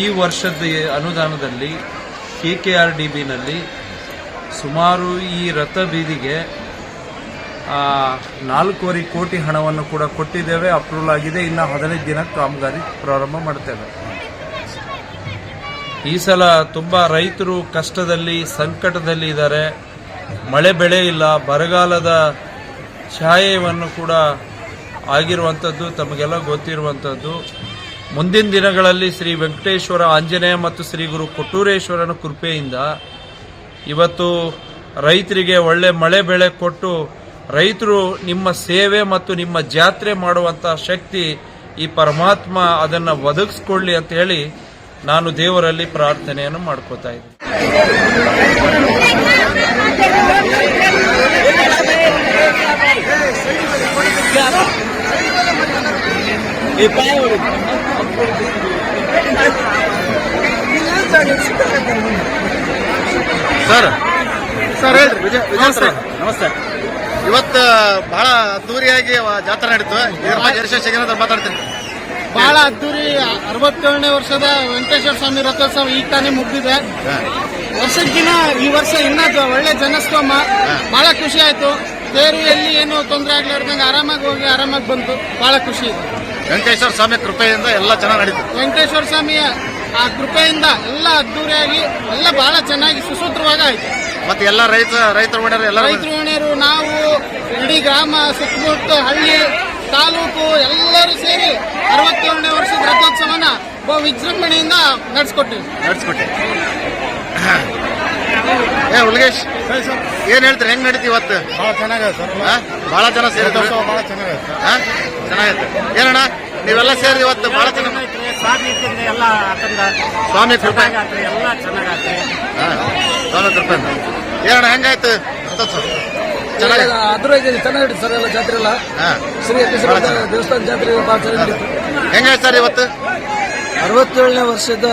ಈ ವರ್ಷದ ಅನುದಾನದಲ್ಲಿ ಕೆ ಕೆ ಆರ್ ಡಿ ಬಿನಲ್ಲಿ ಸುಮಾರು ಈ ರಥ ಬೀದಿಗೆ ನಾಲ್ಕೂವರೆ ಕೋಟಿ ಹಣವನ್ನು ಕೂಡ ಕೊಟ್ಟಿದ್ದೇವೆ. ಅಪ್ರೂವಲ್ ಆಗಿದೆ. ಇನ್ನು ಹದಿನೈದು ದಿನ ಕಾಮಗಾರಿ ಪ್ರಾರಂಭ ಮಾಡ್ತೇವೆ. ಈ ಸಲ ತುಂಬ ರೈತರು ಕಷ್ಟದಲ್ಲಿ, ಸಂಕಟದಲ್ಲಿ ಇದ್ದಾರೆ. ಮಳೆ ಬೆಳೆ ಇಲ್ಲ. ಬರಗಾಲದ ಛಾಯೆಯನ್ನು ಕೂಡ ಆಗಿರುವಂಥದ್ದು ತಮಗೆಲ್ಲ ಗೊತ್ತಿರುವಂಥದ್ದು ಮುಂದಿನ ದಿನಗಳಲ್ಲಿ ಶ್ರೀ ವೆಂಕಟೇಶ್ವರ ಆಂಜನೇಯ ಮತ್ತು ಶ್ರೀ ಗುರು ಕೊಟ್ಟೂರೇಶ್ವರನ ಕೃಪೆಯಿಂದ ಇವತ್ತು ರೈತರಿಗೆ ಒಳ್ಳೆ ಮಳೆ ಬೆಳೆ ಕೊಟ್ಟು ರೈತರು ನಿಮ್ಮ ಸೇವೆ ಮತ್ತು ನಿಮ್ಮ ಜಾತ್ರೆ ಮಾಡುವಂಥ ಶಕ್ತಿ ಈ ಪರಮಾತ್ಮ ಅದನ್ನು ಒದಗಿಸ್ಕೊಳ್ಳಿ ಅಂತ ಹೇಳಿ ನಾನು ದೇವರಲ್ಲಿ ಪ್ರಾರ್ಥನೆಯನ್ನು ಮಾಡ್ಕೋತಾ ಇದ್ದೀನಿ. ಸರ್. ಸರ್ ಹೇಳ್ರಿ ವಿಜಯ್ ವಿಜಯ್ ಸರ್. ನಮಸ್ತೆ. ಇವತ್ತು ಬಹಳ ಅದ್ದೂರಿಯಾಗಿ ಜಾತ್ರೆ ನಡೀತು. ಇದರ ಬಗ್ಗೆ ಯಶಸ್ವಿ ಏನಾದ್ರು ಮಾತಾಡ್ತೀನಿ ಬಹಳ ಅದ್ದೂರಿ. ಅರವತ್ತೇಳನೇ ವರ್ಷದ ವೆಂಕಟೇಶ್ವರ ಸ್ವಾಮಿ ರಥೋತ್ಸವ ಈಗ ತಾನೇ ಮುಗ್ದಿದೆ. ವರ್ಷಕ್ಕಿನ ಈ ವರ್ಷ ಇನ್ನೂ ಒಳ್ಳೆ ಜನಸ್ತೋಮ. ಬಹಳ ಖುಷಿ ಆಯ್ತು. ತೇರು ಎಲ್ಲಿ ಏನು ತೊಂದರೆ ಆಗ್ಲಾರ್ದಂಗೆ ಆರಾಮಾಗಿ ಹೋಗಿ ಆರಾಮಾಗಿ ಬಂತು. ಬಹಳ ಖುಷಿ. ಇದೆ ವೆಂಕಟೇಶ್ವರ ಸ್ವಾಮಿ ಕೃಪೆಯಿಂದ ಎಲ್ಲ ಚೆನ್ನಾಗಿ ನಡೀತು ವೆಂಕಟೇಶ್ವರ ಸ್ವಾಮಿಯ ಆ ಕೃಪೆಯಿಂದ ಎಲ್ಲ ಅದ್ದೂರಿಯಾಗಿ ಎಲ್ಲ ಬಹಳ ಚೆನ್ನಾಗಿ ಸುಸೂತ್ರವಾಗಿ ಆಯ್ತು. ಮತ್ತೆ ಎಲ್ಲ ರೈತ ರೈತರು ಒಣ್ಯರು ಎಲ್ಲ ರೈತರು ಮನೆಯರು ನಾವು ಇಡೀ ಗ್ರಾಮ ಸುತ್ತಮುತ್ತ ಹಳ್ಳಿ ತಾಲೂಕು ಎಲ್ಲರೂ ಸೇರಿ ಅರವತ್ತೇಳನೇ ವರ್ಷದ ರಥೋತ್ಸವನ ಬಹು ವಿಜೃಂಭಣೆಯಿಂದ ನಡೆಸ್ಕೊಟ್ಟಿವಿ. ನಡೆಸ್ಕೊಟ್ಟೆ ಏ ಉಲ್ಗೇಶ್ ಏನ್ ಹೇಳ್ತೀರಿ? ಹೆಂಗ್ ನಡೀತಿ ಇವತ್ತು? ಬಹಳ ಚೆನ್ನಾಗಿದೆ ಸರ್? ಬಹಳ ಜನ ಸೇರಿದ್ರು. ಬಹಳ? ಚೆನ್ನಾಗೈತೆ. ಏನಣ್ಣ? ನೀವೆಲ್ಲ ಸೇರಿ ಇವತ್ತು ಬಹಳ ಜನ ಸ್ವಾಮಿ ಎಲ್ಲ ಸ್ವಾಮಿ ಕೃಪೆ. ಚೆನ್ನಾಗಾತ್ರಿ ಎಲ್ಲ ಚೆನ್ನಾಗಾತ್ರಿ. ಸ್ವಾಮಿ ಕೃಪೆ. ಏನಣ್ಣ ಹೆಂಗಾಯ್ತು? ಚೆನ್ನಾಗಿ ಸರ್ ಎಲ್ಲ ಜಾತ್ರೆ ಎಲ್ಲ. ಹಾ. ಶ್ರೀ ದೇವಸ್ಥಾನ ಜಾತ್ರೆ ಬಹಳ ಚೆನ್ನಾಗಿ ಹೆಂಗಾಯ್ತು ಸರ್ ಇವತ್ತು? ಅರವತ್ತೇಳನೇ ವರ್ಷದ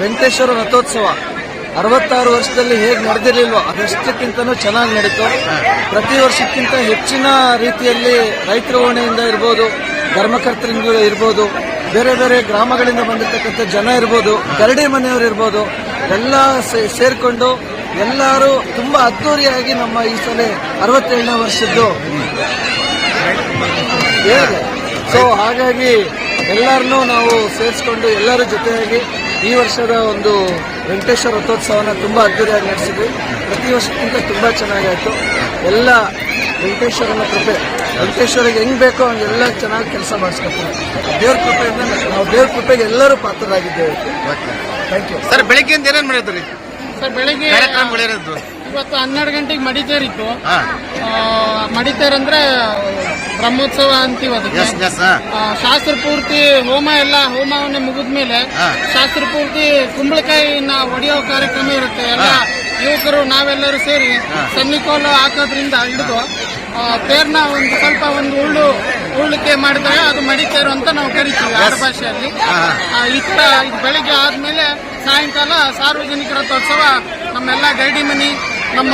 ವೆಂಕಟೇಶ್ವರ ರಥೋತ್ಸವ. ಅರವತ್ತಾರು ವರ್ಷದಲ್ಲಿ ಹೇಗೆ ನಡೆದಿರಲಿಲ್ವೋ ಅದಷ್ಟಕ್ಕಿಂತನೂ ಚೆನ್ನಾಗಿ ನಡೀತು. ಪ್ರತಿ ವರ್ಷಕ್ಕಿಂತ ಹೆಚ್ಚಿನ ರೀತಿಯಲ್ಲಿ ರೈತರ ಓಣೆಯಿಂದ ಇರ್ಬೋದು ಧರ್ಮಕರ್ತರಿಂದ ಇರ್ಬೋದು, ಬೇರೆ ಬೇರೆ ಗ್ರಾಮಗಳಿಂದ ಬಂದಿರತಕ್ಕಂಥ ಜನ ಇರ್ಬೋದು, ಗರಡಿ ಮನೆಯವರು ಇರ್ಬೋದು, ಎಲ್ಲ ಸೇರಿಕೊಂಡು ಎಲ್ಲರೂ ತುಂಬಾ ಅದ್ದೂರಿಯಾಗಿ ನಮ್ಮ ಈ ಸಲ ಅರವತ್ತೇಳನೇ ವರ್ಷದ್ದು ಸೊ ಹಾಗಾಗಿ ಎಲ್ಲರನ್ನೂ ನಾವು ಸೇರಿಸ್ಕೊಂಡು ಎಲ್ಲರ ಜೊತೆಯಾಗಿ ಈ ವರ್ಷದ ಒಂದು ವೆಂಕಟೇಶ್ವರ ರಥೋತ್ಸವನ ತುಂಬ ಅದ್ಭುತವಾಗಿ ನಡೆಸಿದ್ವಿ. ಪ್ರತಿ ವರ್ಷಕ್ಕಿಂತ ತುಂಬ ಚೆನ್ನಾಗಾಯಿತು. ಎಲ್ಲ ವೆಂಕಟೇಶ್ವರನ ಕೃಪೆ ವೆಂಕಟೇಶ್ವರಿಗೆ ಹೆಂಗ್ ಬೇಕೋ ಹಂಗೆಲ್ಲ ಚೆನ್ನಾಗಿ ಕೆಲಸ ಮಾಡಿಸ್ಕೊತೀವಿ ದೇವ್ರ ಕೃಪೆಯಿಂದ ನಾವು ದೇವ್ರ ಕೃಪೆಗೆ ಎಲ್ಲರೂ ಪಾತ್ರರಾಗಿದ್ದೇವೆ. ಥ್ಯಾಂಕ್ ಯು ಸರ್ ಬೆಳಿಗ್ಗೆಯಿಂದ ಏನೇನು ಮಾಡಿದ್ರಿ? ಸರ್ ಬೆಳಿಗ್ಗೆ ಕಾರ್ಯಕ್ರಮಗಳಿರೋದು ಇವತ್ತು ಹನ್ನೆರಡು ಗಂಟೆಗೆ ಮಡಿತೇರ್ ಇತ್ತು ಮಡಿತೇರ್ ಅಂದ್ರೆ ಬ್ರಹ್ಮೋತ್ಸವ ಅಂತೀವಿ ಅದಕ್ಕೆ. ಶಾಸ್ತ್ರ ಪೂರ್ತಿ ಹೋಮ ಎಲ್ಲ ಹೋಮವನ್ನೇ ಮುಗಿದ್ಮೇಲೆ. ಶಾಸ್ತ್ರ ಪೂರ್ತಿ ಕುಂಬಳಕಾಯಿನ ಹೊಡೆಯೋ ಕಾರ್ಯಕ್ರಮ ಇರುತ್ತೆ. ಎಲ್ಲ. ಯುವಕರು ನಾವೆಲ್ಲರೂ ಸೇರಿ ಸಮಿಕೋಲ ಸನ್ನಿಕೋಲು ಹಾಕೋದ್ರಿಂದ ಹಿಡಿದು ತೇರ್ನ ಒಂದು ಸ್ವಲ್ಪ ಒಂದು ಉಳ್ಳು ಉಳ್ಳಿಕೆ ಮಾಡಿದಾಗ ಅದು ಮಡಿತೇರು ಅಂತ ನಾವು ಕರಿತೀವಿ ಆಡ ಭಾಷೆಯಲ್ಲಿ. ಈ ತರ ಬೆಳಗ್ಗೆ ಬೆಳಿಗ್ಗೆ ಆದ್ಮೇಲೆ ಸಾಯಂಕಾಲ ಸಾರ್ವಜನಿಕ ರಥೋತ್ಸವ ನಮ್ಮೆಲ್ಲ ಗೈಡಿ ಮನಿ ನಮ್ಮ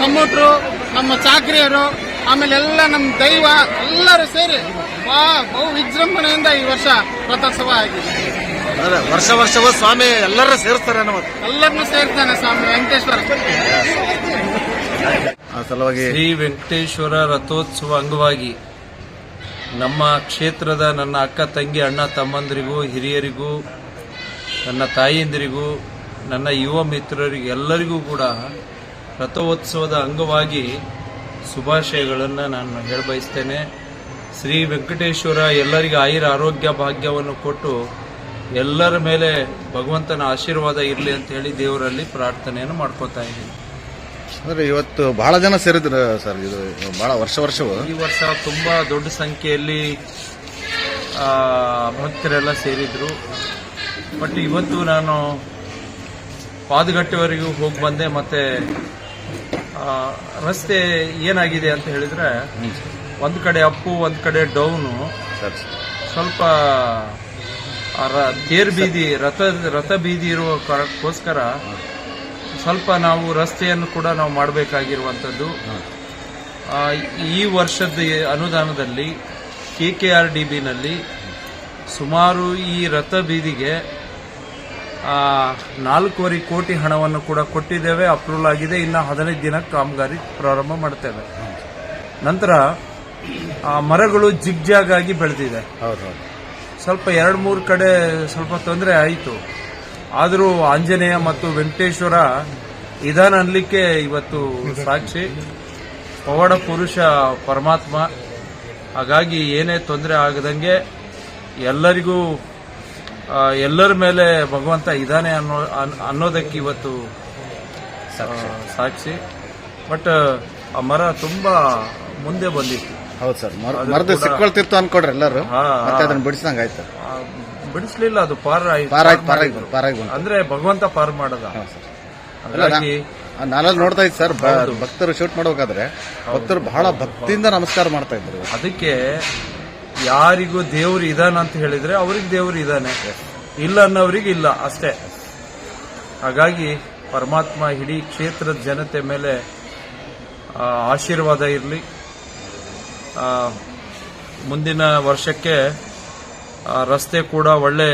ಕಮ್ಮಟ್ರು ನಮ್ಮ ಚಾಕ್ರಿಯರು ಆಮೇಲೆ ಎಲ್ಲ ನಮ್ಮ ದೈವ ಎಲ್ಲರೂ ಸೇರಿ ಬಾ ಬಹು ವಿಜೃಂಭಣೆಯಿಂದ ಈ ವರ್ಷ ರಥೋತ್ಸವ ಆಗಿದೆ ಅದೇ ವರ್ಷ ವರ್ಷವೂ ಸ್ವಾಮಿ ಎಲ್ಲರೂ ಸೇರಿಸ್ತಾರೆ ನಮ್ಮ ಎಲ್ಲರನ್ನೂ ಸೇರ್ತಾನೆ ಸ್ವಾಮಿ ವೆಂಕಟೇಶ್ವರ. ಆ ಸಲುವಾಗಿ ಶ್ರೀ ವೆಂಕಟೇಶ್ವರ ರಥೋತ್ಸವ ಅಂಗವಾಗಿ ನಮ್ಮ ಕ್ಷೇತ್ರದ ನನ್ನ ಅಕ್ಕ ತಂಗಿ ಅಣ್ಣ ತಮ್ಮಂದಿರಿಗೂ ಹಿರಿಯರಿಗೂ ನನ್ನ ತಾಯಿಯಂದಿರಿಗೂ ನನ್ನ ಯುವ ಮಿತ್ರರಿಗೆ ಎಲ್ಲರಿಗೂ ಕೂಡ ರಥೋತ್ಸವದ ಅಂಗವಾಗಿ ಶುಭಾಶಯಗಳನ್ನು ನಾನು ಹೇಳಬಯಸ್ತೇನೆ. ಶ್ರೀ ವೆಂಕಟೇಶ್ವರ ಎಲ್ಲರಿಗೂ ಆಯುರ ಆರೋಗ್ಯ ಭಾಗ್ಯವನ್ನು ಕೊಟ್ಟು ಎಲ್ಲರ ಮೇಲೆ ಭಗವಂತನ ಆಶೀರ್ವಾದ ಇರಲಿ ಅಂತ ಹೇಳಿ ದೇವರಲ್ಲಿ ಪ್ರಾರ್ಥನೆಯನ್ನು ಮಾಡ್ಕೋತಾ ಇದ್ದೀನಿ. ಅಂದ್ರೆ ಇವತ್ತು ಬಹಳ ಜನ ಸೇರಿದ್ರು ಸರ್? ಇದು ಬಹಳ ವರ್ಷ ವರ್ಷವು. ಈ ವರ್ಷ ತುಂಬಾ ದೊಡ್ಡ ಸಂಖ್ಯೆಯಲ್ಲಿ ಭಕ್ತರೆಲ್ಲ ಸೇರಿದ್ರು. ಬಟ್ ಇವತ್ತು ನಾನು ಪಾದಗಟ್ಟೆವರೆಗೂ ಹೋಗಿ ಬಂದೆ. ಮತ್ತೆ ರಸ್ತೆ ಏನಾಗಿದೆ ಅಂತ ಹೇಳಿದ್ರೆ ಒಂದು ಕಡೆ ಅಪ್ಪು ಒಂದು ಕಡೆ ಡೌನು. ಸ್ವಲ್ಪ ತೇರ್ ಬೀದಿ ರಥ ರಥ ಬೀದಿ ಇರುವ ಕಾರಣಕ್ಕೋಸ್ಕರ ಸ್ವಲ್ಪ ನಾವು ರಸ್ತೆಯನ್ನು ಕೂಡ ನಾವು ಮಾಡಬೇಕಾಗಿರುವಂಥದ್ದು. ಈ ವರ್ಷದ ಅನುದಾನದಲ್ಲಿ ಕೆ ಕೆ ಆರ್ ಡಿ ಬಿನಲ್ಲಿ ಸುಮಾರು ಈ ರಥ ಬೀದಿಗೆ ನಾಲ್ಕೂವರೆ ಕೋಟಿ ಹಣವನ್ನು ಕೂಡ ಕೊಟ್ಟಿದ್ದೇವೆ ಅಪ್ರೂವಲ್ ಆಗಿದೆ. ಇನ್ನು ಹದಿನೈದು ದಿನ ಕಾಮಗಾರಿ ಪ್ರಾರಂಭ ಮಾಡ್ತೇವೆ. ನಂತರ ಆ ಮರಗಳು ಜಿಗ್ಜಾಗ್ ಆಗಿ ಬೆಳೆದಿದೆ ಸ್ವಲ್ಪ ಎರಡು ಮೂರು ಕಡೆ ಸ್ವಲ್ಪ ತೊಂದರೆ ಆಯಿತು. ಆದರೂ ಆಂಜನೇಯ ಮತ್ತು ವೆಂಕಟೇಶ್ವರ ಇದನ್ನ ಅನ್ಲಿಕ್ಕೆ ಇವತ್ತು ಸಾಕ್ಷಿ. ಪವಾಡ ಪುರುಷ ಪರಮಾತ್ಮ. ಹಾಗಾಗಿ ಏನೇ ತೊಂದರೆ ಆಗದಂಗೆ ಎಲ್ಲರಿಗೂ ಎಲ್ಲರ ಮೇಲೆ ಭಗವಂತ ಇದ್ದಾನೆ ಅನ್ನೋ ಅನ್- ಅನ್ನೋದಕ್ಕೆ ಇವತ್ತು ಸಾಕ್ಷಿ. ಬಟ್ ಆ ಮರ ತುಂಬಾ ಮುಂದೆ ಬಂದಿತ್ತು. ಹೌದು ಸರ್. ಮರದ ಸಿಕ್ಕೊಳ್ತಿತ್ತು ಅನ್ಕೊಡ್ರಿ ಎಲ್ಲರೂ ಅದನ್ನ ಬಿಡಿಸಿದಂಗ ಆಯ್ತು. ಬಿಡಿಸ್ಲಿಲ್ಲ ಅದು ಪಾರ್ ಅಂದ್ರೆ ಭಗವಂತ ಪಾರ್ ಮಾಡದ. ಹಾಗಾಗಿ ನಾನಲ್ಲಿ ನೋಡ್ತಾ ಇದ್ದೆ ಸರ್ ಭಕ್ತರು ಶೂಟ್ ಮಾಡಬೇಕಾದ್ರೆ ಭಕ್ತರು ಬಹಳ ಭಕ್ತಿಯಿಂದ ನಮಸ್ಕಾರ ಮಾಡ್ತಾ ಇದ್ರು. ಅದಕ್ಕೆ ಯಾರಿಗೂ ದೇವ್ರು ಇದಾನ ಅಂತ ಹೇಳಿದ್ರೆ ಅವ್ರಿಗೆ ದೇವ್ರು ಇದಾನೆ. ಇಲ್ಲ ಅನ್ನೋರಿಗೆ ಇಲ್ಲ, ಅಷ್ಟೇ. ಹಾಗಾಗಿ ಪರಮಾತ್ಮ ಇಡೀ ಕ್ಷೇತ್ರದ ಜನತೆ ಮೇಲೆ ಆಶೀರ್ವಾದ ಇರಲಿ. ಮುಂದಿನ ವರ್ಷಕ್ಕೆ ರಸ್ತೆ ಕೂಡ ಒಳ್ಳೆ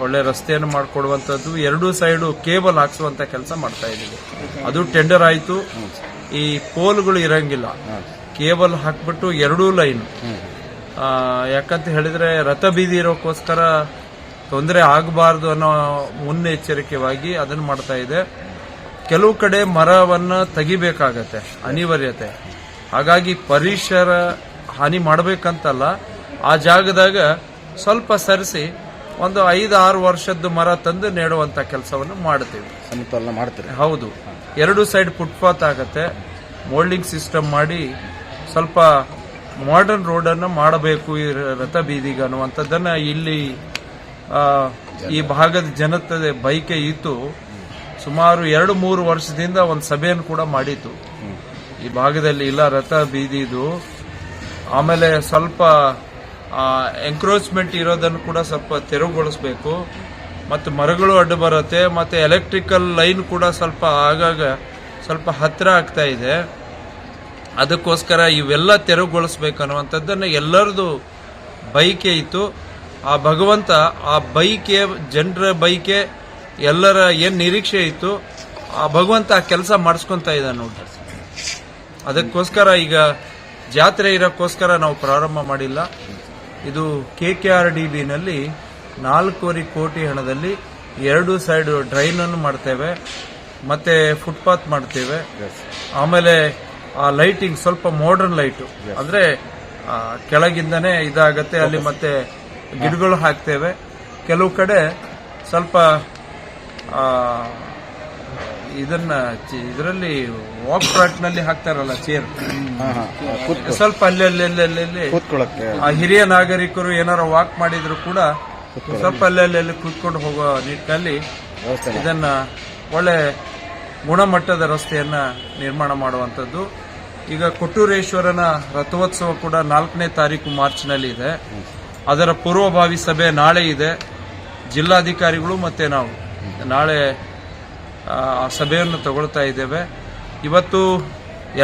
ಒಳ್ಳೆ ರಸ್ತೆಯನ್ನು ಮಾಡಿಕೊಡುವಂಥದ್ದು. ಎರಡೂ ಸೈಡು ಕೇಬಲ್ ಹಾಕ್ಸುವಂಥ ಕೆಲಸ ಮಾಡ್ತಾ ಇದ್ದೀವಿ. ಅದು ಟೆಂಡರ್ ಆಯಿತು. ಈ ಪೋಲ್ಗಳು ಇರಂಗಿಲ್ಲ. ಕೇಬಲ್ ಹಾಕ್ಬಿಟ್ಟು ಎರಡೂ ಲೈನ್. ಯಾಕಂತ ಹೇಳಿದ್ರೆ ರಥ ಬೀದಿ ಇರೋಕ್ಕೋಸ್ಕರ ತೊಂದರೆ ಆಗಬಾರ್ದು ಅನ್ನೋ ಮುನ್ನೆಚ್ಚರಿಕೆವಾಗಿ ಅದನ್ನು ಮಾಡ್ತಾ ಇದೆ. ಕೆಲವು ಕಡೆ ಮರವನ್ನು ತೆಗಿಬೇಕಾಗತ್ತೆ ಅನಿವಾರ್ಯತೆ. ಹಾಗಾಗಿ ಪರಿಸರ ಹಾನಿ ಮಾಡಬೇಕಂತಲ್ಲ ಆ ಜಾಗದಾಗ ಸ್ವಲ್ಪ ಸರಿಸಿ ಒಂದು ಐದು ಆರು ವರ್ಷದ್ದು ಮರ ತಂದು ನೆಡುವಂತ ಕೆಲಸವನ್ನು ಮಾಡ್ತೀವಿ. ಸಮತೋಲನ ಮಾಡ್ತೀರಿ. ಹೌದು. ಎರಡು ಸೈಡ್ ಫುಟ್ಪಾತ್ ಆಗತ್ತೆ. ಮೋಲ್ಡಿಂಗ್ ಸಿಸ್ಟಮ್ ಮಾಡಿ ಸ್ವಲ್ಪ ಮಾಡರ್ನ್ ರೋಡನ್ನು ಅನ್ನ ಮಾಡಬೇಕು ಈ ರಥ ಬೀದಿಗೆ ಅನ್ನುವಂಥದ್ದನ್ನು ಇಲ್ಲಿ ಈ ಭಾಗದ ಜನತೆ ಬೈಕೆ ಇತ್ತು. ಸುಮಾರು ಎರಡು ಮೂರು ವರ್ಷದಿಂದ ಒಂದು ಸಭೆಯನ್ನು ಕೂಡ ಮಾಡಿತ್ತು ಈ ಭಾಗದಲ್ಲಿ ಇಲ್ಲ ರಥ ಬೀದಿದು. ಆಮೇಲೆ ಸ್ವಲ್ಪ ಎಂಕ್ರೋಚ್ಮೆಂಟ್ ಇರೋದನ್ನು ಕೂಡ ಸ್ವಲ್ಪ ತೆರವುಗೊಳಿಸಬೇಕು. ಮತ್ತು ಮರಗಳು ಅಡ್ಡು ಬರುತ್ತೆ. ಮತ್ತು ಎಲೆಕ್ಟ್ರಿಕಲ್ ಲೈನ್ ಕೂಡ ಸ್ವಲ್ಪ ಆಗಾಗ ಸ್ವಲ್ಪ ಹತ್ತಿರ ಆಗ್ತಾ ಇದೆ. ಅದಕ್ಕೋಸ್ಕರ ಇವೆಲ್ಲ ತೆರವುಗೊಳಿಸ್ಬೇಕನ್ನುವಂಥದ್ದನ್ನು ಎಲ್ಲರದು ಬೈಕೆ ಇತ್ತು. ಆ ಭಗವಂತ ಆ ಬೈಕೆ ಜನರ ಬೈಕೆ ಎಲ್ಲರ ಏನು ನಿರೀಕ್ಷೆ ಇತ್ತು ಆ ಭಗವಂತ ಆ ಕೆಲಸ ಮಾಡಿಸ್ಕೊತಾ ಇದ್ದಾನೆ ನೋಡ್ರಿ. ಅದಕ್ಕೋಸ್ಕರ ಈಗ ಜಾತ್ರೆ ಇರೋಕ್ಕೋಸ್ಕರ ನಾವು ಪ್ರಾರಂಭ ಮಾಡಿಲ್ಲ. ಇದು ಕೆ ಕೆ ಆರ್ ಡಿ ಬಿನಲ್ಲಿ ನಾಲ್ಕೂವರೆ ಕೋಟಿ ಹಣದಲ್ಲಿ ಎರಡು ಸೈಡ್ ಡ್ರೈನನ್ನು ಮಾಡ್ತೇವೆ. ಮತ್ತೆ ಫುಟ್ಪಾತ್ ಮಾಡ್ತೇವೆ. ಆಮೇಲೆ ಆ ಲೈಟಿಂಗ್ ಸ್ವಲ್ಪ ಮಾಡರ್ನ್ ಲೈಟು ಅಂದ್ರೆ ಕೆಳಗಿಂದನೇ ಇದಾಗತ್ತೆ ಅಲ್ಲಿ ಮತ್ತೆ ಗಿಡಗಳು ಹಾಕ್ತೇವೆ. ಕೆಲವು ಕಡೆ ಸ್ವಲ್ಪ ಇದನ್ನ ಇದರಲ್ಲಿ ವಾಕ್ ಟ್ರಾಕ್ನಲ್ಲಿ ಹಾಕ್ತಾರಲ್ಲ ಚೇರ್ ಸ್ವಲ್ಪ ಅಲ್ಲಿ ಅಲ್ಲಿ ಅಲ್ಲಿ ಹಿರಿಯ ನಾಗರಿಕರು ಏನಾರ ವಾಕ್ ಮಾಡಿದ್ರು ಕೂಡ ಸ್ವಲ್ಪ ಅಲ್ಲಿ ಅಲ್ಲಿ ಕೂತ್ಕೊಂಡು ಹೋಗೋ ನಿಟ್ಟಿನಲ್ಲಿ ಇದನ್ನ ಒಳ್ಳೆ ಗುಣಮಟ್ಟದ ರಸ್ತೆಯನ್ನ ನಿರ್ಮಾಣ ಮಾಡುವಂಥದ್ದು. ಈಗ ಕೊಟ್ಟೂರೇಶ್ವರನ ರಥೋತ್ಸವ ಕೂಡ ನಾಲ್ಕನೇ ತಾರೀಕು ಮಾರ್ಚ್ನಲ್ಲಿ ಇದೆ. ಅದರ ಪೂರ್ವಭಾವಿ ಸಭೆ ನಾಳೆ ಇದೆ. ಜಿಲ್ಲಾಧಿಕಾರಿಗಳು ಮತ್ತೆ ನಾವು ನಾಳೆ ಸಭೆಯನ್ನು ತಗೊಳ್ತಾ ಇದ್ದೇವೆ. ಇವತ್ತು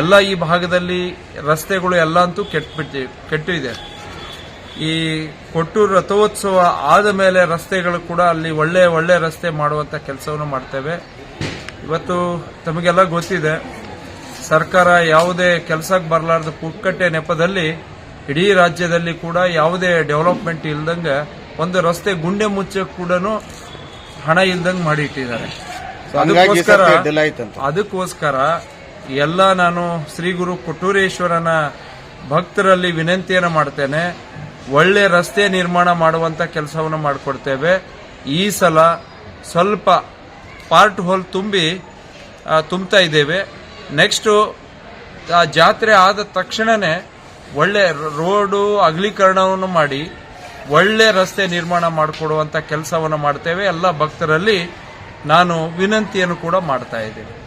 ಎಲ್ಲ ಈ ಭಾಗದಲ್ಲಿ ರಸ್ತೆಗಳು ಎಲ್ಲ ಅಂತೂ ಕೆಟ್ಟಬಿಟ್ಟು ಕೆಟ್ಟು ಇದೆ ಈ ಕೊಟ್ಟೂರು ರಥೋತ್ಸವ ಆದ ಮೇಲೆ ರಸ್ತೆಗಳು ಕೂಡ ಅಲ್ಲಿ ಒಳ್ಳೆ ಒಳ್ಳೆ ರಸ್ತೆ ಮಾಡುವಂತ ಕೆಲಸವನ್ನು ಮಾಡ್ತೇವೆ. ಇವತ್ತು ತಮಗೆಲ್ಲ ಗೊತ್ತಿದೆ ಸರ್ಕಾರ ಯಾವುದೇ ಕೆಲಸಕ್ಕೆ ಬರಲಾರ್ದ ಪುಕ್ಕಟ್ಟೆ ನೆಪದಲ್ಲಿ ಇಡೀ ರಾಜ್ಯದಲ್ಲಿ ಕೂಡ ಯಾವುದೇ ಡೆವಲಪ್ಮೆಂಟ್ ಇಲ್ದಂಗೆ ಒಂದು ರಸ್ತೆ ಗುಂಡೆ ಮುಚ್ಚಕ್ಕೆ ಕೂಡ ಹಣ ಇಲ್ದಂಗೆ ಮಾಡಿ ಇಟ್ಟಿದ್ದಾರೆ So ಹಂಗಾಗಿ ಈ ಅದಕ್ಕೋಸ್ಕರ. ಅದಕ್ಕೋಸ್ಕರ ಎಲ್ಲ ನಾನು ಶ್ರೀ ಗುರು ಕೊಟ್ಟೂರೇಶ್ವರನ ಭಕ್ತರಲ್ಲಿ ವಿನಂತಿಯನ್ನು ಮಾಡ್ತೇನೆ. ಒಳ್ಳೆ ರಸ್ತೆ ನಿರ್ಮಾಣ ಮಾಡುವಂತ ಕೆಲಸವನ್ನು ಮಾಡಿಕೊಡ್ತೇವೆ. ಈ ಸಲ ಸ್ವಲ್ಪ ಪಾರ್ಟ್ ಹೋಲ್ ತುಂಬಿ ತುಂಬ್ತಾ ಇದ್ದೇವೆ. ನೆಕ್ಸ್ಟು ಆ, ಜಾತ್ರೆ ಆದ ತಕ್ಷಣವೇ ಒಳ್ಳೆ ರೋಡು ಅಗಲೀಕರಣವನ್ನು ಮಾಡಿ, ಒಳ್ಳೆ ರಸ್ತೆ ನಿರ್ಮಾಣ ಮಾಡಿಕೊಡುವಂಥ ಕೆಲಸವನ್ನು ಮಾಡ್ತೇವೆ. ಎಲ್ಲ ಭಕ್ತರಲ್ಲಿ ನಾನು ವಿನಂತಿಯನ್ನು ಕೂಡ ಮಾಡ್ತಾ ಇದ್ದೇನೆ.